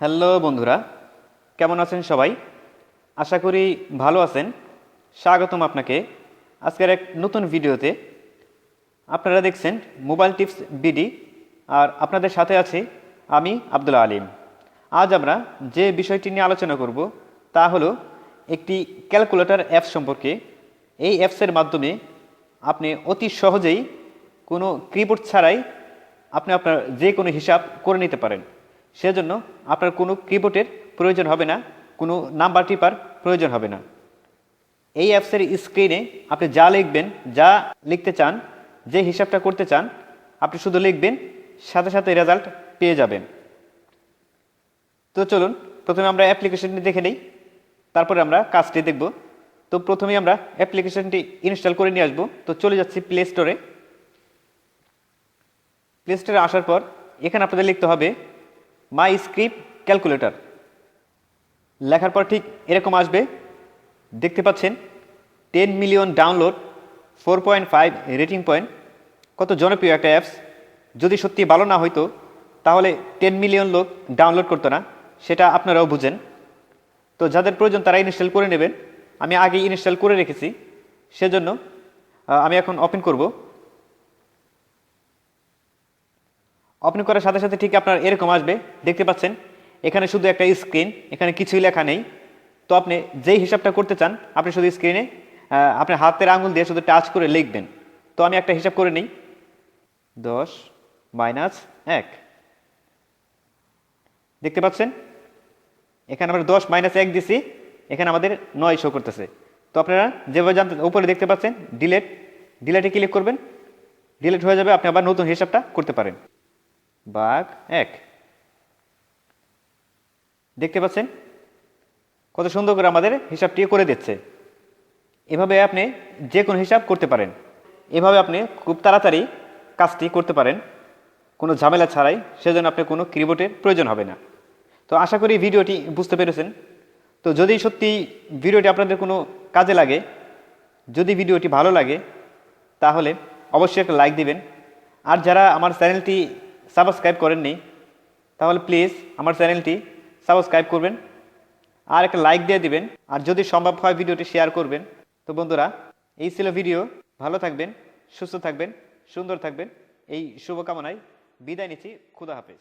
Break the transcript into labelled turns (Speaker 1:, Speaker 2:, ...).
Speaker 1: Hello বন্ধুরা, কেমন আছেন সবাই? আশা করি ভালো আছেন। স্বাগতম আপনাকে। আজকের এক নতুন ভিডিওতে আপনারা দেখছেন মোবাইল টিপস বিডি, আর আপনাদের সাথে আছি আমি আব্দুল আলিম। আজ আমরা যে বিষয়টি নিয়ে আলোচনা করব তা হলো একটি ক্যালকুলেটর অ্যাপস সম্পর্কে। এই অ্যাপসের মাধ্যমে আপনি অতি সহজেই কোনো কিবোর্ড ছাড়াই আপনি আপনার যে কোনো হিসাব করে নিতে পারেন। সেজন্য আপনার কোনো কিবোর্ডের প্রয়োজন হবে না, কোনো নাম্বার টিপার প্রয়োজন হবে না। এই অ্যাপসের স্ক্রিনে আপনি যা লিখবেন, যা লিখতে চান, যে হিসাবটা করতে চান, আপনি শুধু লিখবেন, সাথে সাথে রেজাল্ট পেয়ে যাবেন। তো চলুন, প্রথমে আমরা অ্যাপ্লিকেশনটি দেখে নিই, তারপরে আমরা কাজটি দেখব। তো প্রথমে আমরা অ্যাপ্লিকেশনটি ইনস্টল করে নিয়ে আসব। তো চলে যাচ্ছি প্লে স্টোরে প্লে স্টোরে আসার পর এখানে আপনাদের লিখতে হবে মাই স্ক্রিপ্ট ক্যালকুলেটর লেখার পর ঠিক এরকম আসবে। দেখতে পাচ্ছেন ten million download four point five rating point কত জনপ্রিয় একটা অ্যাপস যদি সত্যি ভালো না হইতো, তাহলে টেন মিলিয়ন লোক ডাউনলোড করতো না। সেটা আপনারাও বুঝেন। তো যাদের প্রয়োজন তারা ইনস্টল করে নেবেন। আমি আগে ইনস্টল করে রেখেছি। সেজন্য আমি এখন ওপেন করব। ওপেন করার সাথে সাথে ঠিক আপনার এরকম আসবে। দেখতে পাচ্ছেন, এখানে শুধু একটা স্ক্রিন এখানে কিছুই লেখা নেই। তো আপনি যেই হিসাবটা করতে চান, আপনি শুধু স্ক্রিনে আপনি হাতের আঙুল দিয়ে শুধু টাচ করে লিখবেন। তো আমি একটা হিসাব করে নিই। দশ মাইনাস এক। দেখতে পাচ্ছেন, এখানে আমরা দশ মাইনাস এক দিছি, এখানে আমাদের নয় শো করতেছে। তো আপনারা যেভাবে জানতে উপরে দেখতে পাচ্ছেন ডিলেট ডিলেটে ক্লিক করবেন। ডিলেট হয়ে যাবে, আপনি আবার নতুন হিসাবটা করতে পারেন। বাঘ এক। দেখতে পাচ্ছেন? কত সুন্দর করে আমাদের হিসাবটি করে দিচ্ছে। এভাবে আপনি যে কোনো হিসাব করতে পারেন। এভাবে আপনি খুব তাড়াতাড়ি কাজটি করতে পারেন। কোনো ঝামেলা ছাড়াই, সেজন্য আপনি কোনো কিবোর্ডের প্রয়োজন হবে না। তো আশা করি ভিডিওটি বুঝতে পেরেছেন। তো যদি সত্যি ভিডিওটি আপনাদের কোনো কাজে লাগে, যদি ভিডিওটি ভালো লাগে, তাহলে অবশ্যই একটা লাইক দিবেন। আর যারা আমার চ্যানেলটি সাবস্ক্রাইব করেননি, তাহলে প্লিজ আমার চ্যানেলটি সাবস্ক্রাইব করবেন, আর একটা লাইক দিয়ে দিবেন, আর যদি সম্ভব হয় ভিডিওটি শেয়ার করবেন। তো বন্ধুরা, এই ছিল ভিডিও ভালো থাকবেন, সুস্থ থাকবেন, সুন্দর থাকবেন, এই শুভকামনায় বিদায় নিচ্ছি, খুদা হাফেজ।